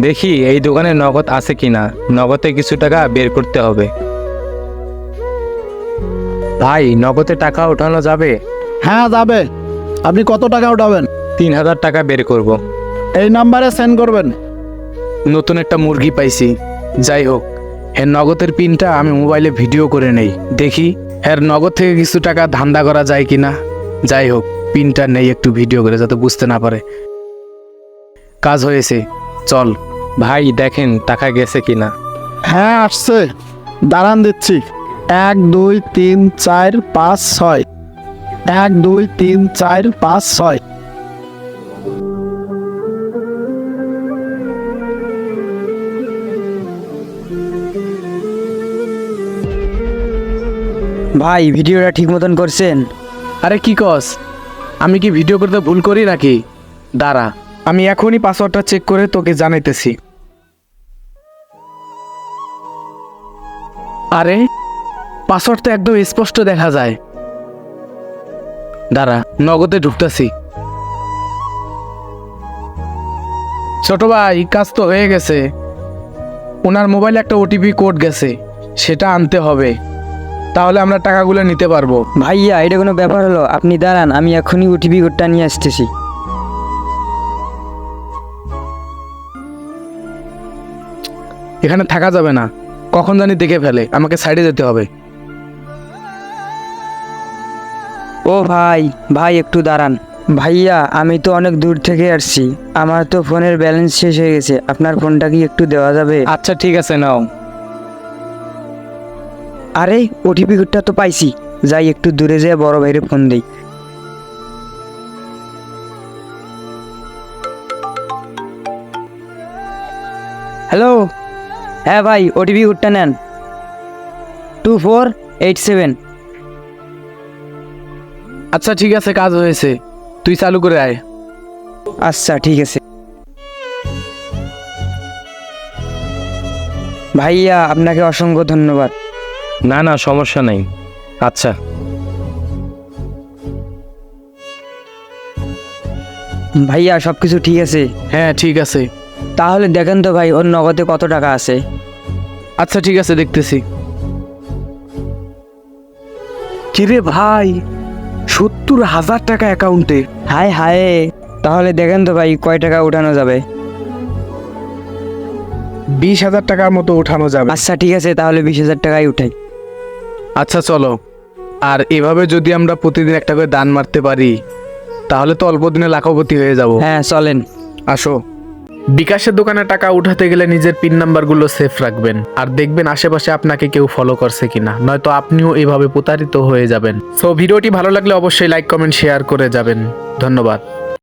দেখি এই দোকানে নগদ আছে কিনা। নগদে কিছু টাকা বের করতে হবে। ভাই নগদে টাকা ওঠানো যাবে? হ্যাঁ যাবে। আপনি কত টাকা উঠাবেন? তিন হাজার টাকা বের করব। এই নাম্বারে সেন্ড করবেন। নতুন একটা মুরগি পাইছি। যাই হোক এর নগদের পিনটা আমি মোবাইলে ভিডিও করে নেই। দেখি এর নগদ থেকে কিছু টাকা ধান্দা করা যায় কিনা। যাই হোক পিনটা নেই একটু ভিডিও করে যাতে বুঝতে না পারে। কাজ হয়েছে। চল। ভাই দেখেন টাকা গেছে কিনা। হ্যাঁ আসছে। দাঁড়ান দিচ্ছি। এক দুই তিন চার পাঁচ ছয়। এক দুই তিন চার পাঁচ ছয়। ভাই ভিডিওটা ঠিক মতন করছেন? আরে কি কস? আমি কি ভিডিও করতে ভুল করি নাকি? দাঁড়া। আমি এখনই পাসওয়ার্ডটা চেক করে তোকে জানাইতেছি। আরে পাসওয়ার্ড তো একদম স্পষ্ট দেখা যায়। দাঁড়া নগদে ঢুকতেছি। ছোট ভাই কাজ তো হয়ে গেছে। ওনার মোবাইলে একটা ওটিপি কোড গেছে সেটা আনতে হবে। তাহলে আমরা টাকাগুলো নিতে পারব। ভাইয়া এটা কোনো ব্যাপার হলো? আপনি দাঁড়ান আমি এখনই ওটিপি কোডটা নিয়ে আসতেছি। এখানে থাকা যাবে না। কখন জানি দেখে ফেলে আমাকে সাইডে যেতে হবে। ও ভাই ভাই একটু দাঁড়ান। ভাইয়া আমি তো অনেক দূর থেকে আসছি। আমার তো ফোনের ব্যালেন্স শেষ হয়ে গেছে। আপনার ফোনটা কি একটু দেওয়া যাবে? আচ্ছা ঠিক আছে নাও। আরে ওটিপি কোডটা তো পাইছি। যাই একটু দূরে যেয়ে বড় ভাইরে ফোন দেই। হ্যালো? হ্যাঁ ভাই ওটিপি কোডটা নেন। টু ফোর এইট সেভেন আচ্ছা ঠিক আছে কাজ হয়েছে। তুই চালু করে আয়। আচ্ছা ঠিক আছে। ভাইয়া আপনাকে অসংখ্য ধন্যবাদ। না না সমস্যা নেই। আচ্ছা। ভাইয়া সব কিছু ঠিক আছে? হ্যাঁ ঠিক আছে। তাহলে দেখেন তো ভাই ওর নগদে কত টাকা আছে? আচ্ছা ঠিক আছে দেখতেছি। কিরে ভাই সত্তর হাজার টাকা অ্যাকাউন্টে হায় হায় তাহলে দেখেন তো ভাই কয় টাকা উঠানো যাবে? বিশ হাজার টাকার মতো উঠানো যাবে। আচ্ছা ঠিক আছে তাহলে বিশ হাজার টাকাই উঠাই। আচ্ছা চলো। আর এভাবে যদি আমরা প্রতিদিন একটা করে দান মারতে পারি তাহলে তো অল্প দিনে লাখপতি হয়ে যাব। হ্যাঁ চলেন। আসো। বিকাশের দোকানে টাকা উঠাতে গেলে নিজের পিন নাম্বারগুলো সেফ রাখবেন। আর দেখবেন আশেপাশে আপনাকে কেউ ফলো করছে কিনা। নয়তো আপনিও এভাবে প্রতারিত হয়ে যাবেন। সো ভিডিওটি ভালো লাগলে অবশ্যই লাইক কমেন্ট শেয়ার করে যাবেন। ধন্যবাদ।